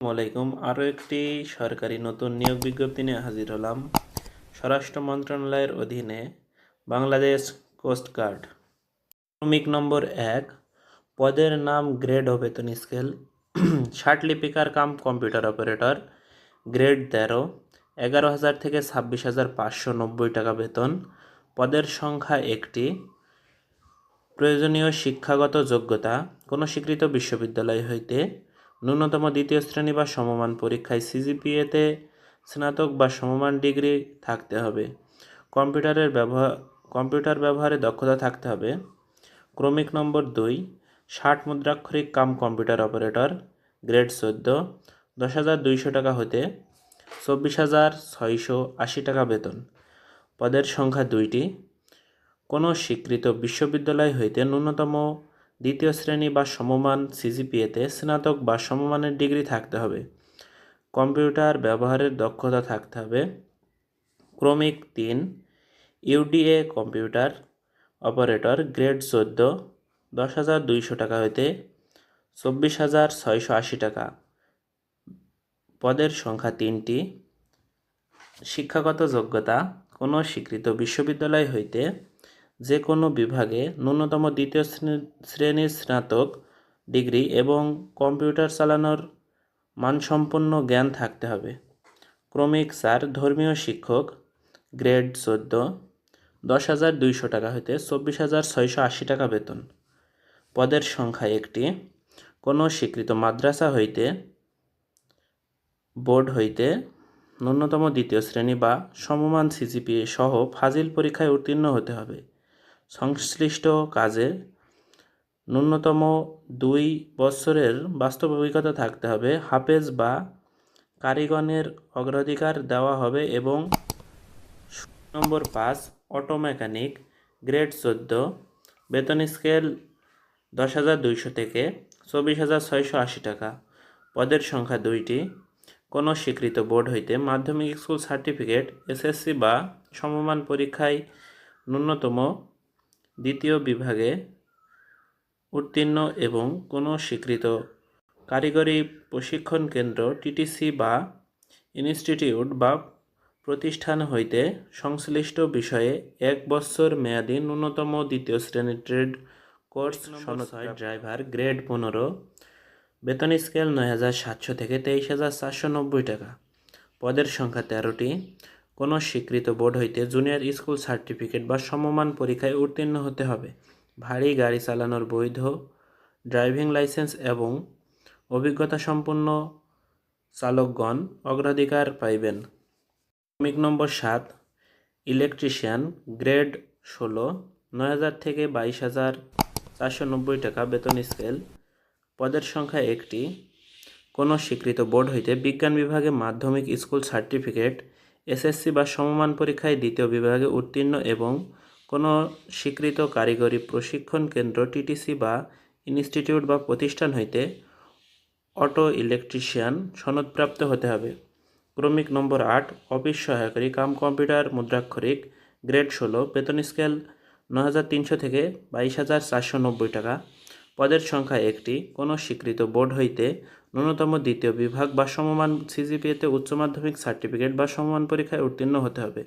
আলাইকুম। আরও একটি সরকারি নতুন নিয়োগ বিজ্ঞপ্তি নিয়ে হাজির হলাম স্বরাষ্ট্র মন্ত্রণালয়ের অধীনে বাংলাদেশ কোস্টগার্ড শ্রমিক নম্বর এক, পদের নাম গ্রেড ও বেতন স্কেল ষাট লিপিকার কাম কম্পিউটার অপারেটর, গ্রেড তেরো, এগারো হাজার থেকে ছাব্বিশ হাজার পাঁচশো নব্বই টাকা বেতন। পদের সংখ্যা একটি, প্রয়োজনীয় শিক্ষাগত যোগ্যতা। কোনো স্বীকৃত বিশ্ববিদ্যালয় হইতে ন্যূনতম দ্বিতীয় শ্রেণি বা সমমান পরীক্ষায় সিজিপিএতে স্নাতক বা সমমান ডিগ্রি থাকতে হবে। কম্পিউটারের ব্যবহার কম্পিউটার ব্যবহারে দক্ষতা থাকতে হবে। ক্রমিক নম্বর দুই, ষাট মুদ্রাক্ষরিক কাম কম্পিউটার অপারেটর, গ্রেড চোদ্দ, দশ হাজার দুইশো টাকা হতে চব্বিশ হাজার ছয়শো আশি টাকা বেতন। পদের সংখ্যা দুইটি। কোনো স্বীকৃত বিশ্ববিদ্যালয় হইতে ন্যূনতম দ্বিতীয় শ্রেণি বা সমমান সিজিপিএতে স্নাতক বা সমমানের ডিগ্রি থাকতে হবে। কম্পিউটার ব্যবহারের দক্ষতা থাকতে হবে। ক্রমিক তিন ইউডিএ কম্পিউটার, অপারেটর গ্রেড চোদ্দ, দশ হাজার দুইশো টাকা হইতে চব্বিশ হাজার ছয়শো আশি টাকা। পদের সংখ্যা তিনটি। শিক্ষাগত যোগ্যতা, কোনো স্বীকৃত বিশ্ববিদ্যালয় হইতে যে কোনো বিভাগে ন্যূনতম দ্বিতীয় শ্রেণী- শ্রেণির স্নাতক ডিগ্রি এবং কম্পিউটার চালানোর মানসম্পন্ন জ্ঞান থাকতে হবে। ক্রমিক চার ধর্মীয় শিক্ষক, গ্রেড চোদ্দ, দশ হাজার দুইশো টাকা হইতে চব্বিশ হাজার ছয়শো আশি টাকা বেতন। পদের সংখ্যা একটি। কোনো স্বীকৃত মাদ্রাসা হইতে, বোর্ড হইতে ন্যূনতম দ্বিতীয় শ্রেণি বা সমমান সিজিপিএ সহ ফাজিল পরীক্ষায় উত্তীর্ণ হতে হবে। সংশ্লিষ্ট কাজে ন্যূনতম দুই বছরের বাস্তব অভিজ্ঞতা থাকতে হবে। হাফেজ বা কারিগণের অগ্রাধিকার দেওয়া হবে এবং নম্বর পাঁচ অটো মেকানিক গ্রেড চোদ্দ, বেতন স্কেল দশ হাজার দুইশো থেকে চব্বিশ হাজার ছয়শো আশি টাকা। পদের সংখ্যা দুইটি। কোনো স্বীকৃত বোর্ড হইতে মাধ্যমিক স্কুল সার্টিফিকেট, এসএসসি বা সমমান পরীক্ষায় ন্যূনতম দ্বিতীয় বিভাগে উত্তীর্ণ এবং কোনো স্বীকৃত কারিগরি প্রশিক্ষণ কেন্দ্র টিটিসি বা ইনস্টিটিউট বা প্রতিষ্ঠান হইতে সংশ্লিষ্ট বিষয়ে এক বছর মেয়াদী ন্যূনতম দ্বিতীয় শ্রেণির ট্রেড কোর্স সনদ ড্রাইভার গ্রেড পনেরো বেতন স্কেল নয় হাজার সাতশো থেকে তেইশ হাজার চারশো নব্বই টাকা। পদের সংখ্যা তেরোটি। কোনো স্বীকৃত বোর্ড হইতে জুনিয়র স্কুল সার্টিফিকেট বা সমমান পরীক্ষায় উত্তীর্ণ হতে হবে। ভারী গাড়ি চালানোর বৈধ ড্রাইভিং লাইসেন্স এবং অভিজ্ঞতা সম্পন্ন চালকগণ অগ্রাধিকার পাইবেন। ক্রমিক নম্বর সাত, ইলেকট্রিশিয়ান, গ্রেড ষোলো, নয় হাজার থেকে বাইশ হাজার চারশো নব্বই টাকা বেতন স্কেল। পদের সংখ্যা একটি। কোনো স্বীকৃত বোর্ড হইতে বিজ্ঞান বিভাগে মাধ্যমিক স্কুল সার্টিফিকেট এসএসসি বা সমমান পরীক্ষায় দ্বিতীয় বিভাগে উত্তীর্ণ এবং কোনো স্বীকৃত কারিগরি প্রশিক্ষণ কেন্দ্র, টিটিসি বা ইনস্টিটিউট বা প্রতিষ্ঠান হইতে অটো ইলেকট্রিশিয়ান সনদপ্রাপ্ত হতে হবে। ক্রমিক নম্বর আট, অফিস সহায়কারী, কাম কম্পিউটার, মুদ্রাক্ষরিক, গ্রেড ষোলো, বেতন স্কেল ন হাজার তিনশো থেকে বাইশ হাজার চারশো নব্বই টাকা। পদের সংখ্যা একটি। কোনো স্বীকৃত বোর্ড হইতে ন্যূনতম দ্বিতীয় বিভাগ বা সমমান সিজিপিএতে উচ্চ মাধ্যমিক সার্টিফিকেট বা সমমান পরীক্ষায় উত্তীর্ণ হতে হবে।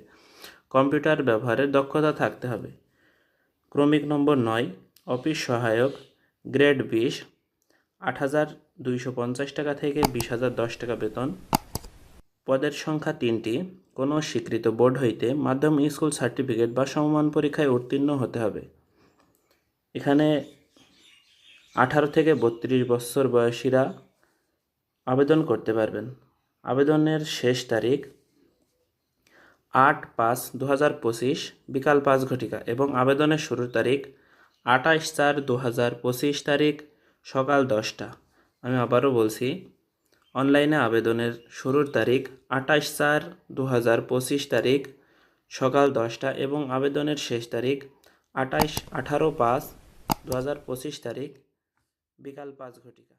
কম্পিউটার ব্যবহারের দক্ষতা থাকতে হবে। ক্রমিক নম্বর নয়, অফিস সহায়ক, গ্রেড বিশ, আট হাজার দুইশো পঞ্চাশ টাকা থেকে বিশ হাজার দশ টাকা বেতন। পদের সংখ্যা তিনটি, কোনো স্বীকৃত বোর্ড হইতে মাধ্যমিক স্কুল সার্টিফিকেট বা সমমান পরীক্ষায় উত্তীর্ণ হতে হবে। এখানে আঠারো থেকে বত্রিশ বছর বয়সীরা আবেদন করতে পারবেন। আবেদনের শেষ তারিখ আট পাঁচ দু হাজার পঁচিশ, বিকাল পাঁচ ঘটিকা এবং আবেদনের শুরুর তারিখ আঠাশ চার দু হাজার পঁচিশ তারিখ সকাল দশটা। আমি আবারও বলছি, অনলাইনে আবেদনের শুরুর তারিখ আঠাশ চার দু হাজার পঁচিশ তারিখ সকাল দশটা এবং আবেদনের শেষ তারিখ আঠাশ আঠারো পাঁচ দু হাজার পঁচিশ তারিখ বিকাল পাঁচ ঘটিকা।